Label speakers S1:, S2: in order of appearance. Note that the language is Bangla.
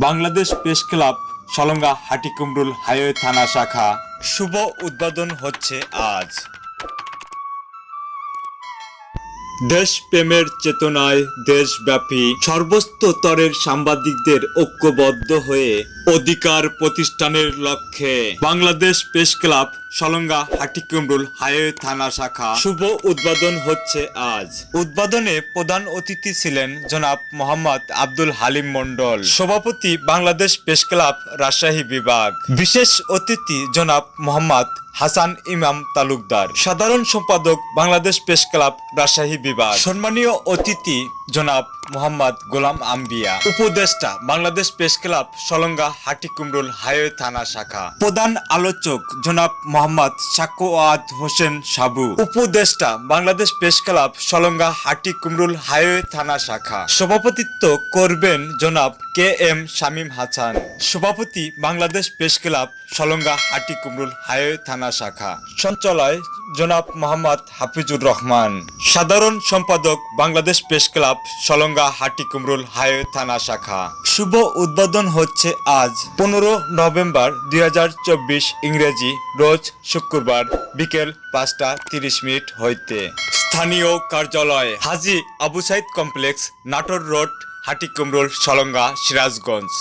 S1: Bangladesh press club, Salanga Hatikumrul highway থানা শাখা। শুভ উদ্বোধন হচ্ছে আজ। দেশপ্রেমের চেতনায় দেশব্যাপী সর্বস্তরের সাংবাদিকদের ঐক্যবদ্ধ হয়ে অধিকার প্রতিষ্ঠানের লক্ষ্যে Bangladesh press club Salanga Hatikumrul highway থানা শাখা শুভ উদ্বোধন হচ্ছে আজ। উদ্বোধনে প্রধান অতিথি ছিলেন জনাব মোহাম্মদ আব্দুল হালিম মন্ডল সভাপতি বাংলাদেশ প্রেস ক্লাব রাজশাহী বিভাগ। বিশেষ অতিথি জনাব মোহাম্মদ হাসান ইমাম তালুকদার। সাধারণ সম্পাদক বাংলাদেশ প্রেস ক্লাব রাজশাহী বিভাগ। সম্মানীয় অতিথি জনাব মোহাম্মদ গোলাম আম্বিয়া। উপদেষ্টা, Bangladesh press club, Salanga, Hatikumrul highway থানা শাখা। প্রধান আলোচক, জনাব মোহাম্মদ সাকোয়াত হোসেন সাবু। উপদেষ্টা, Bangladesh press club, Salanga, Hatikumrul highway থানা শাখা। সভাপতিত্ব করবেন জনাব কে এম শামীম হাসান সভাপতি, Bangladesh press club, Salanga, Hatikumrul highway থানা শাখা। সঞ্চালয় জনাব মোহাম্মদ হাফিজুর রহমান। সাধারণ সম্পাদক Bangladesh press club, Salanga Hatikumrul highway থানা শাখা। শুভ উদ্বোধন হচ্ছে আজ, পনেরো নভেম্বর দুই হাজার চব্বিশ ইংরেজি, রোজ শুক্রবার বিকেল পাঁচটা তিরিশ মিনিট হইতে। স্থানীয় কার্যালয়, হাজি আবু সাইদ কমপ্লেক্স, নাটোর রোড হাটিকুমরুল সলঙ্গা, সিরাজগঞ্জ।